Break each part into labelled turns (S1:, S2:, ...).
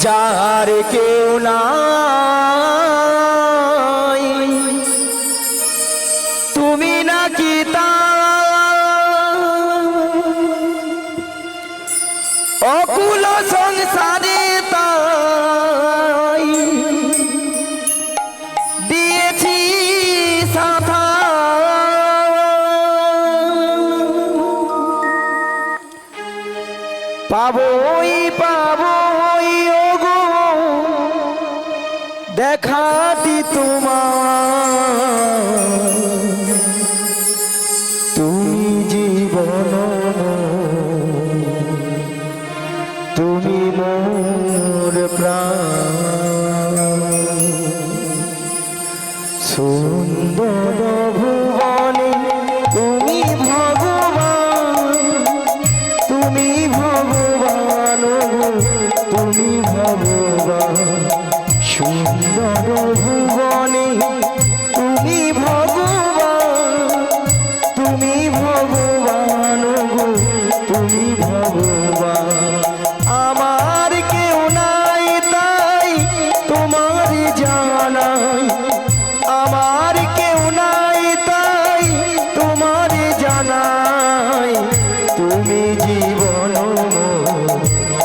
S1: যার কেউ না প্রাণ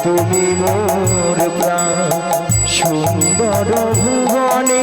S1: তুমি মোর প্রাণ। সুন্দর ভুবনে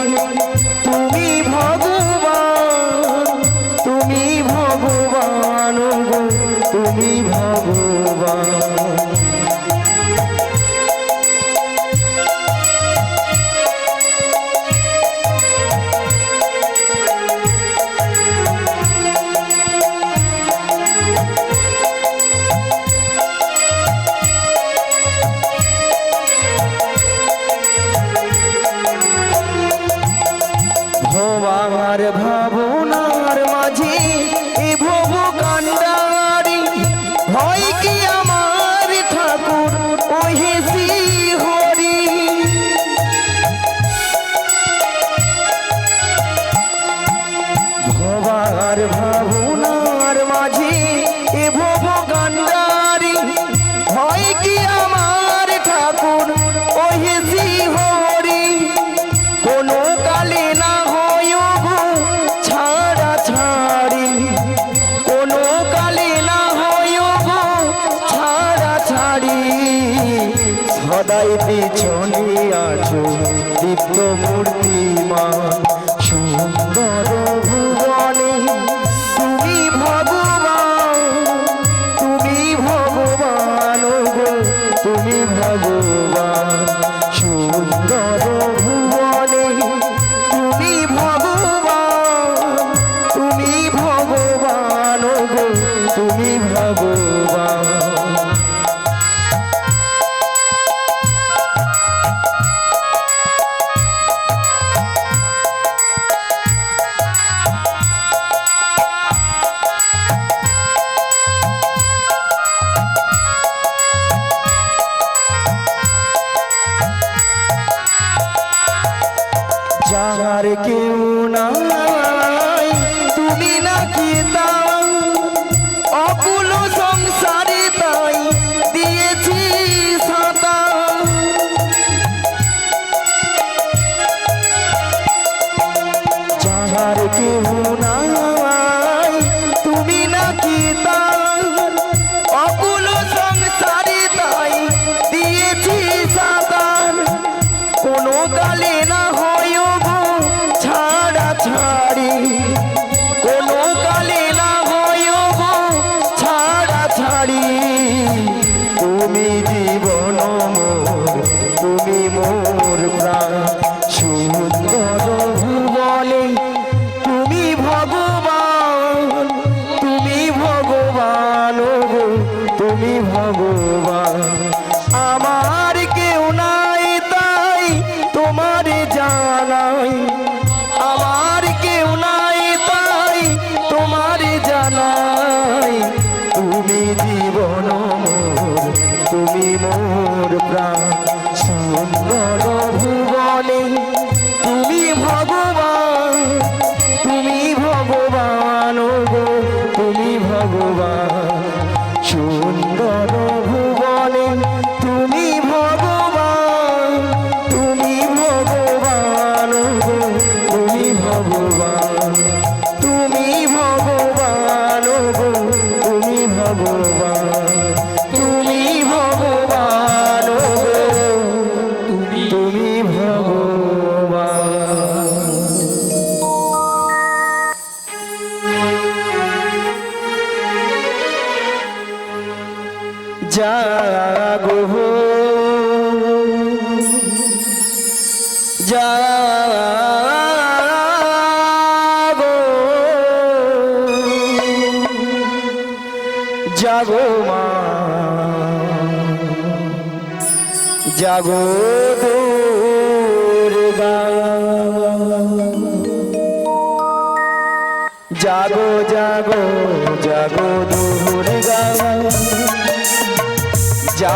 S1: তুমি ভগবান।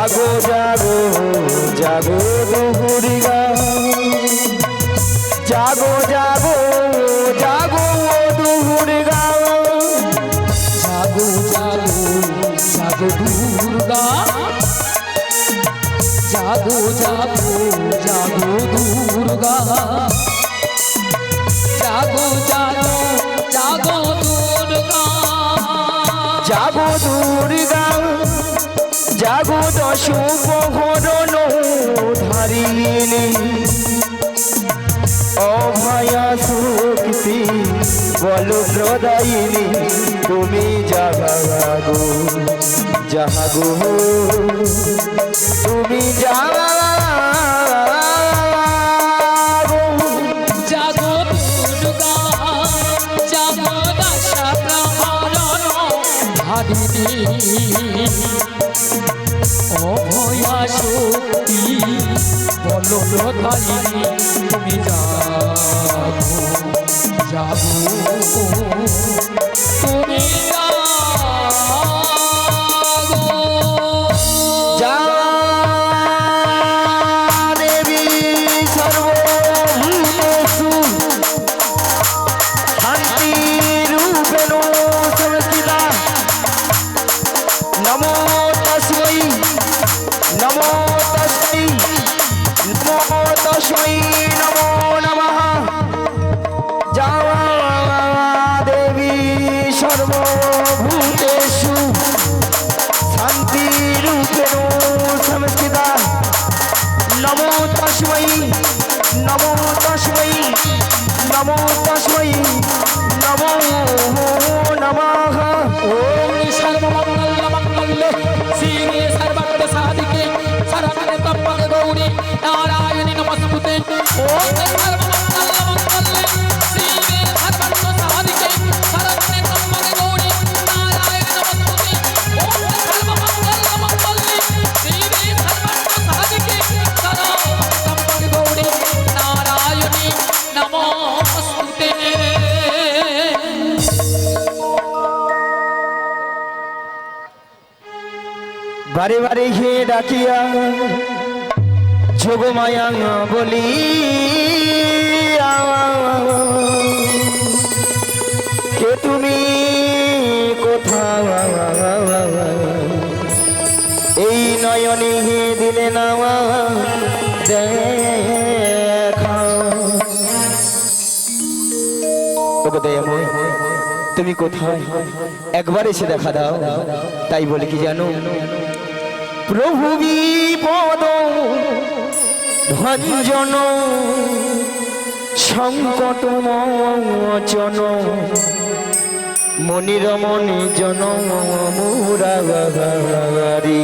S1: জাগো জাগো জাগো দুপুরি দুর্গা জাগো জাগো জাগো দুপুরি দুর্গা জাগো জাগো জাগো দুর্গা
S2: জাগো জাগো জাগো দুর্গা জাগো জাগো জাগো দুর্গা জাগো দুর্গা
S1: জাগো দশ প্রহরণ ধারিণী অভয়া শক্তি বল প্রদায়িনী, তুমি জাগো জাগো তুমি জাগো
S2: জাগো দুর্গা শক্তি বল প্রধারিণী তুমি জাগো জাগো
S1: বারে বারে হে ডাকিয়া যোগমায়া বলি কে তুমি কোথাও? এই নয়নে হে দিলে না তুমি কোথায়? একবার এসে দেখা দাও। তাই বলে কি জানো? প্রভু বিপদ ভঞ্জন সংকট মোচন মনির মনি জন মুরারি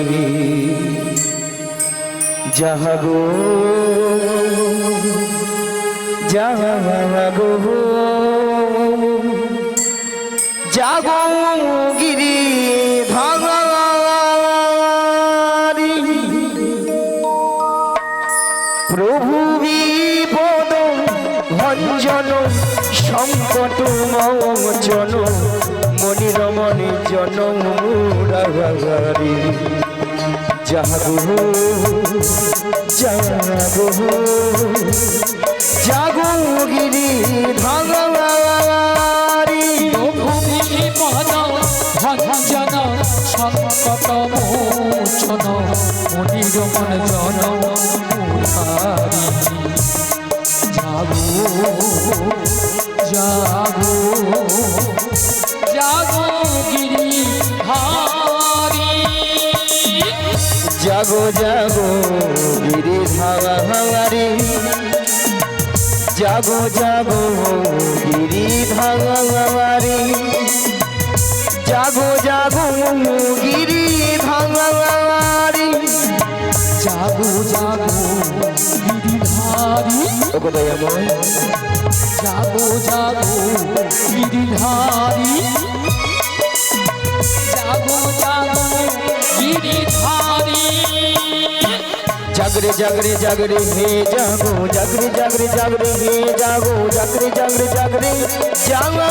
S1: যাহাগো যাহাগো জাগো গিরি মোচন মনির মনি জন মুরারি জাগো জাগো জাগো গিরি ধারি
S2: ভূমি পদ ভঞ্জন সংকট মোচন মন জন মুরারি জাগো জাগো জাগো
S1: যাব যাব গিরি হাওয়া হাওয়ারি। যাব যাব গিরি হাওয়া হাওয়ারি। যাব যাব গিরি হাওয়া হাওয়ারি।
S2: যাব যাব গিরিধারি
S1: কোথায় যাব?
S2: যাব যাব গিরিধারি যাব যাব जगरे
S1: जगरे जगरे हे जागो जगरे जगरे जगरे हे जागो जगरे जगरे जगरे जागो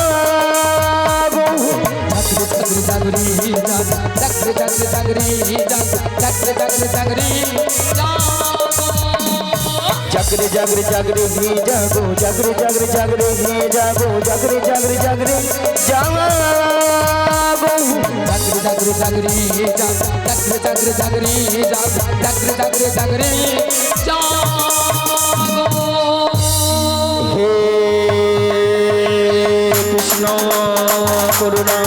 S1: जगरे
S2: जगरे हे जागो जगरे जगरे जगरे हे जागो जगरे जगरे जगरे
S1: जगरे जगरे जगरे हे जागो जगरे जगरे जगरे हे जागो जगरे जगरे जगरे जागो গো জাগরে জাগরে জাগরে যা
S2: জাগরে জাগরে জাগরে যা জাগরে জাগরে জাগরে যা
S1: হে কৃষ্ণ করুণা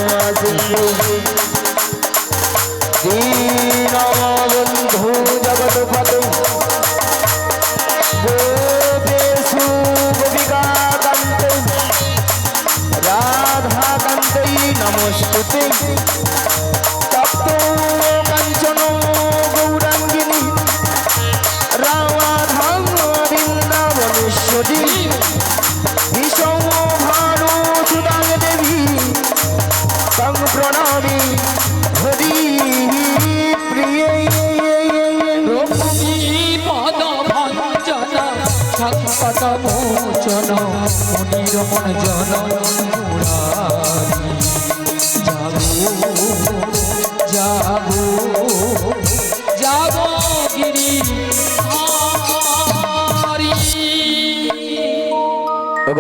S1: সিন্ধু
S2: জন গিরি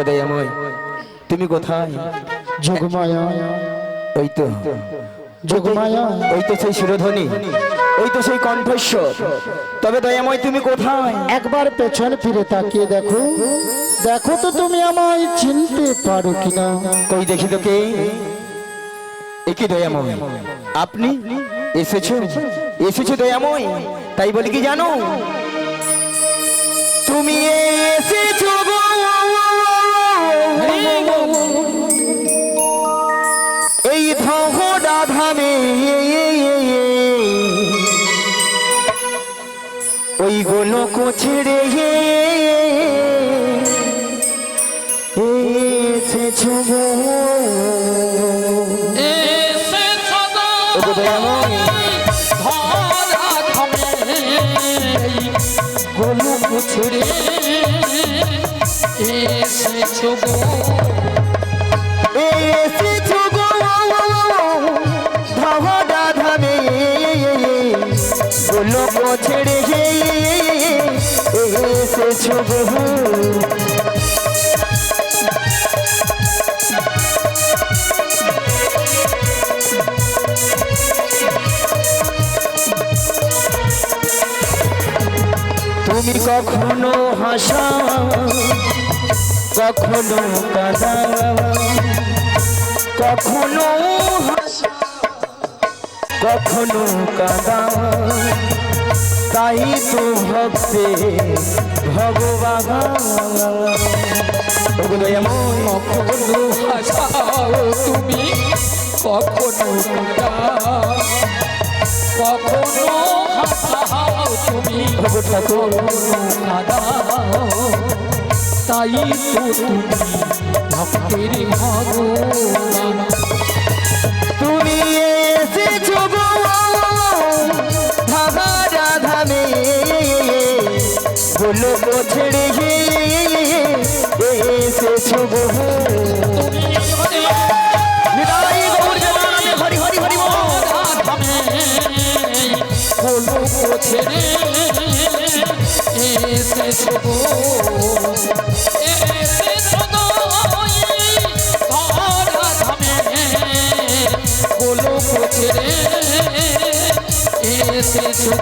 S1: দয়াময় তুমি কোথায়?
S3: যোগমায়া
S1: ওই তো।
S3: যোগমায়া
S1: ওই তো সেই সুরধ্বনি ওই তো সেই কণ্ঠস্বর। তবে দয়াময় তুমি কোথায়?
S3: একবার পেছন ফিরে তাকিয়ে দেখো। দেখো তো তুমি আমায় চিনতে পারো কিনা।
S1: কই দেখি তো কে? একই দয়াময়। আপনি এসেছ? এসেছ দয়াময়? তাই বলি কি জানো? তুমি এসেছ এই ধহডা ধামে ওই গোলক ছেড়ে
S2: গোলক ছেড়ে এসেছ গো
S1: তুমি কখনো হাসা কখনো কাঁদা কখনো হাসা কখনো কাঁদা। তাই তো ভক্তে ভগবান। এমন
S2: কখনো হাসাও তুমি কখনো কখনো হাসাও তুমি। কখনো কাঁদাও তাই তো তুমি ভক্তের ভগবান।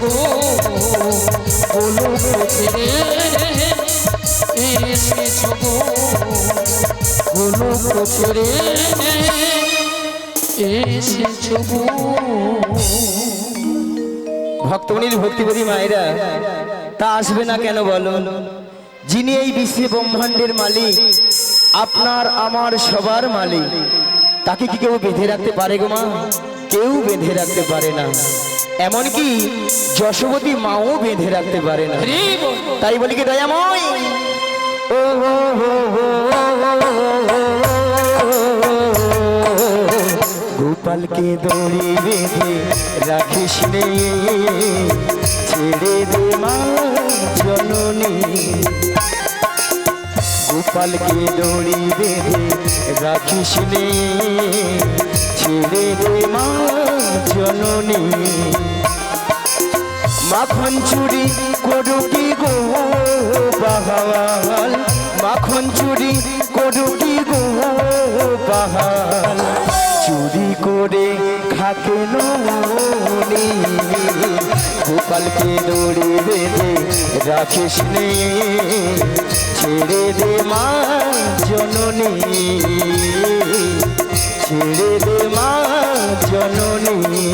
S1: গো ভক্তমণির ভক্তিপতি মায়েরা, তা আসবে না কেন বলো? যিনি এই বিশ্বে ব্রহ্মাণ্ডের মালিক, আপনার আমার সবার মালিক। তাকে কি কেউ বেঁধে রাখতে পারে গো মা? কেউ বেঁধে রাখতে পারে না। এমনকি যশোবতী মাও বেঁধে রাখতে পারে না। তাই বলি কি দয়াময়? ও হো হো হো গোপালকে দড়ি বেঁধে রাখিস রে ছেড়ে দে মা জননী। গোপালকে দড়ি বেঁধে রাখিস রে ছেড়ে দে মা জননী। মাখন চুরি করু গো বাহাল? মাখন চুরি করু গো বাহাল? চুরি করে খাকে নি গোপালকে দৌড়ে বেঁধে রাখিস ছেড়ে দে মা জননী। ছেড়ে দে মা জননী।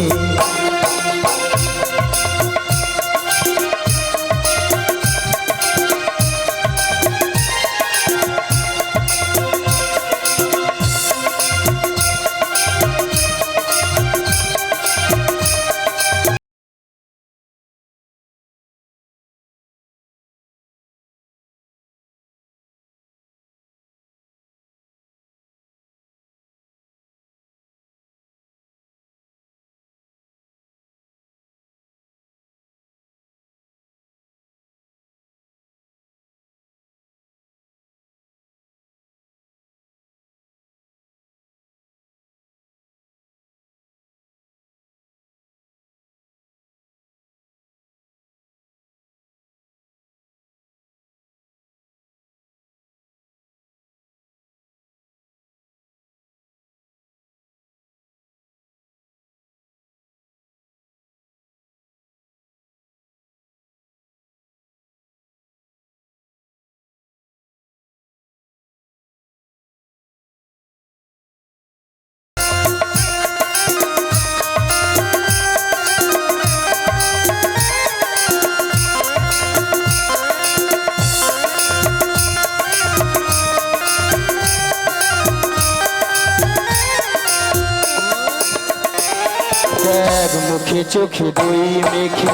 S1: চোখে দুই মেখে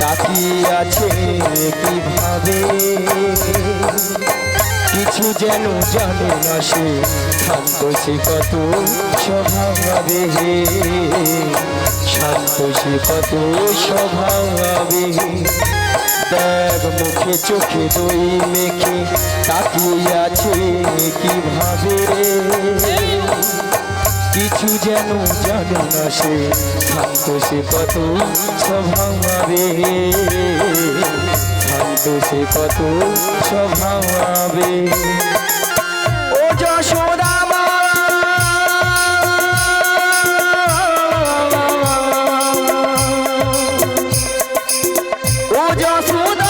S1: তাকিয়ে আছে কীভাবে? কিছু যেন জানে না সে শান্ত কত স্বভাবে। শান্ত কত স্বভাবে। দেখ মুখে চোখে দই মেখে তাকিয়ে আছে কীভাবে? কিছু যেন জানে না সে শান্ত সে কত স্বভাবে শান্ত সে কত স্বভাবে ও যশোদা ও যশোদা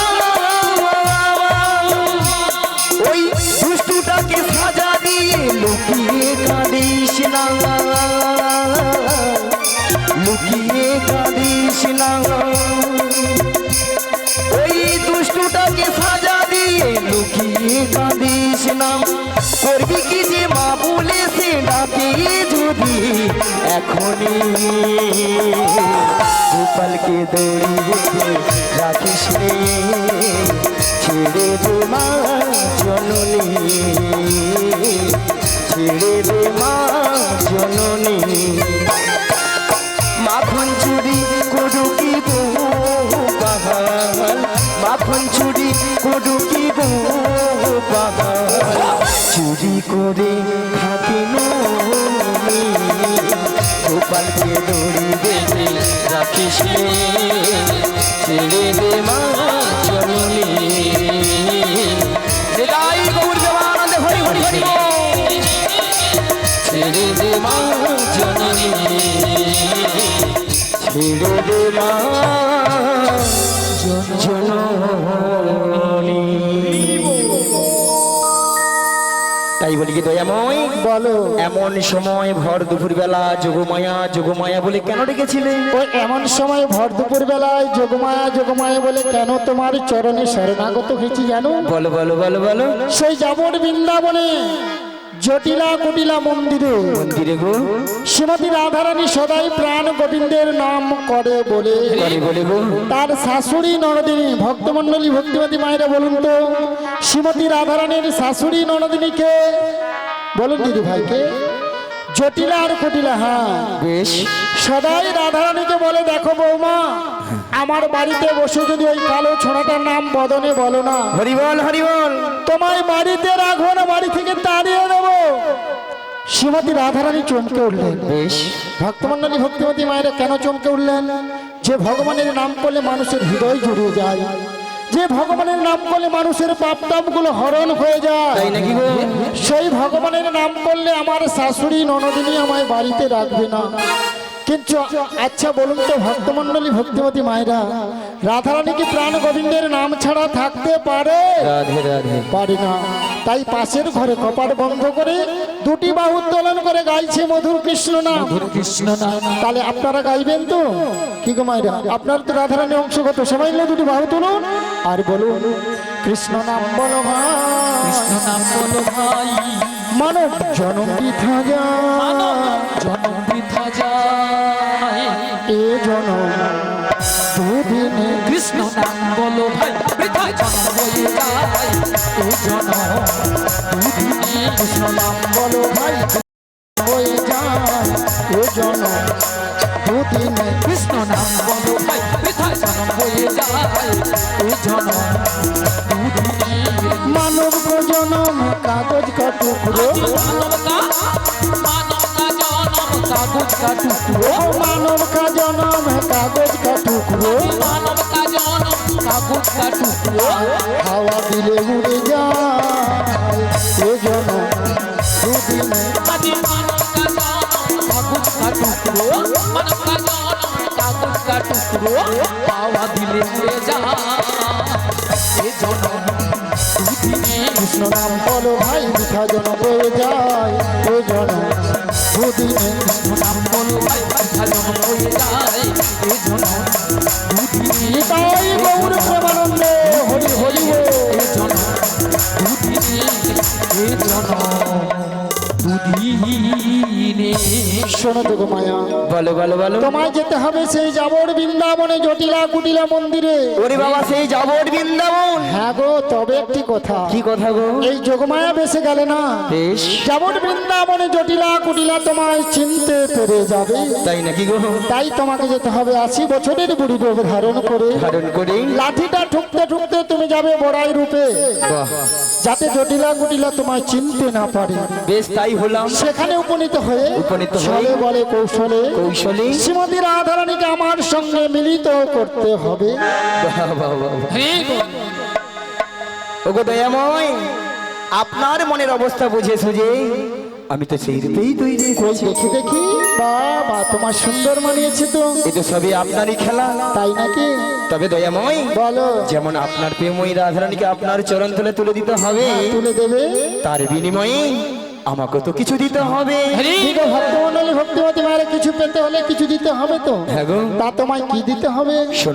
S1: এখনই গোপালকে দৌড়ি বেঁধে রাখিস রে, ছেড়ে দে মা জননী। ছেড়ে দে মা জননী। মাখন চুরি করু কি গো বাগাল মাখন চুরি করু কি গো চুরি করে গোপালকে দড়ি বেঁধে রাখিস ছেড়ে দে মা মা জননী জননী। বলি কি দয়াময়
S3: বলো।
S1: এমন সময় ভর দুপুর বেলা যোগমায়া যোগমায়া বলে কেন ডেকেছিলে?
S3: ওই এমন সময় ভর দুপুর বেলায় যোগমায়া যোগমায়া বলে কেন তোমার চরণে শরণাগত হয়েছি জানো?
S1: বলো বলো বলো বলো।
S3: সেই যাবর বৃন্দাবনে জটিলা কুটিলা মন্দিরে।
S1: মন্দিরে গো।
S3: শ্রীমতী রাধারানী সদাই প্রাণ গোবিন্দের নাম করে বলে।
S1: করে বলে গো।
S3: তার শাশুড়ি নরদিনী ভক্তমণ্ডলী ভক্তিমতী মায়েরা বলুন তো শ্রীমতী রাধারানীর শাশুড়ি নরদিনীকে বলুন দিদি ভাইকে জটিলা আর কুটিলা হ্যাঁ।
S1: বেশ।
S3: সদাই রাধারানীকে বলে দেখো বৌমা আমার বাড়িতে বসে যদি ওই কালো ছোড়াটার নাম বদনে বলো না।
S1: হরিবল হরিবল।
S3: তোমায় বাড়িতে রাখব না বাড়ি থেকে তাড়িয়ে দেবো। শ্রীমতী রাধারানী চমকে উঠলেন।
S1: বেশ।
S3: ভক্তমণ্ডলী ভক্তিমতী মায়েরা কেন চমকে উঠলেন? যে ভগবানের নাম করলে মানুষের হৃদয় জুড়িয়ে যায়। যে ভগবানের নাম করলে মানুষের পাপ তাপগুলো হরণ হয়ে যায়। সেই ভগবানের নাম করলে আমার শাশুড়ি ননদিনী আমায় বাড়িতে রাখবে না। কিন্তু আচ্ছা বলুন তো ভক্তমন্ডলী ভক্তিমতী মায়েরা রাধারানী কি প্রাণ গোবিন্দের নাম ছাড়া থাকতে পারে? পারি না। তাই পাশের ঘরে কপাট বন্ধ করে দুটি বাহু উত্তোলন করে গাইছে মধুর কৃষ্ণ নাম
S2: কৃষ্ণ নাম
S3: তাহলে আপনারা গাইবেন তো? কি গো মায়েরা? আপনার তো রাধারানী অংশগত সবাই মিলে দুটি বাহু তুলুন। আর বলুন কৃষ্ণ নাম বলো ভাই।
S2: কৃষ্ণ নাম বলো ভাই।
S3: মানব জনম বৃথা যায়।
S2: জনম বৃথা যায়।
S3: এ জনম দুদিনে
S2: কৃষ্ণ নাম বলো ভাই। জনম দুদিনে
S3: কৃষ্ণ নাম মানব জনম কাগজ কা টুকরো
S2: মানব কা মানব কা জনম কাগজ কা টুকরো
S3: ও মানব কা জনম কাগজ কা টুকরো
S2: মানব কা জনম কাগজ কা টুকরো
S3: হাওয়া দিলে উড়ে যায় এ জনম দুদিনে
S2: আজি মানব কা জনম কাগজ কা টুকরো মানব কা জনম কাগজ কা টুকরো হাওয়া দিলে উড়ে যায় এ জনম দুদিনে
S3: কৃষ্ণ নাম বলো ভাই দুদিনে
S2: নাম বলো ভাই কথা জনম হয়ে যায় এ জনম দুদিনে
S3: নিতাই গৌর প্রেমানন্দে হরি হরি বল।
S2: এ দুদিনে এ জনম দুদিনে
S3: শোনো তো গো মায়া
S1: বলো বলো বলো
S3: তোমায় যেতে হবে সেই যাবর বৃন্দাবনে জটিলা কুটিলা মন্দিরে।
S1: ওরে বাবা সেই যাবট বৃন্দাবন।
S3: হ্যাঁ গো তবে একটি কথা।
S1: কি কথা গো?
S3: এই যোগমায়া বেসে গেলে না?
S1: বেশ।
S3: বৃন্দাবনে জটিলা কুটিলা তোমায় চিনতে পেরে যাবে।
S1: তাই নাকি গো?
S3: তাই তোমাকে যেতে হবে আশি বছরের বুড়ি রূপ ধারণ করে।
S1: ধারণ করে?
S3: লাঠিটা ঠুকতে ঠুকতে তুমি যাবে বড়াই রূপে।
S1: বাহ।
S3: যাতে জটিলা কুটিলা তোমায় চিনতে না পারে।
S1: বেশ তাই হলাম।
S3: সেখানে উপনীত হয়ে
S1: উপনীত হয়ে
S3: বলে কৌশলে
S1: কৌশলী
S3: শ্রীমতী রাধারানীকে আমার সঙ্গে মিলিত করতে হবে।
S1: ওগো দয়াময় আপনার মনের অবস্থা বুঝে সুঝে আমি তো সেই রূপেই তৈরি করছি
S3: দেখি দেখি। বাবা তোমার সুন্দর মানিয়েছে তো।
S1: এই তো সবই আপনারই খেলা।
S3: তাই নাকি?
S1: তবে দয়াময়
S3: বলো।
S1: যেমন আপনার প্রেমই রাধারানীকে আপনার চরণ তলে তুলে দিতে হবে
S3: তুলে দেবে।
S1: তার বিনিময়ে আমাকে তো কিছু দিতে হবে।
S2: হরি
S3: ঠিক ভক্তমন্ডলী ভক্তিমতী মায়ের কিছু পেতে হলে কিছু দিতে হবে তো।
S1: হ্যাঁ
S3: তা তোমায় কি দিতে হবে?
S1: শোনো।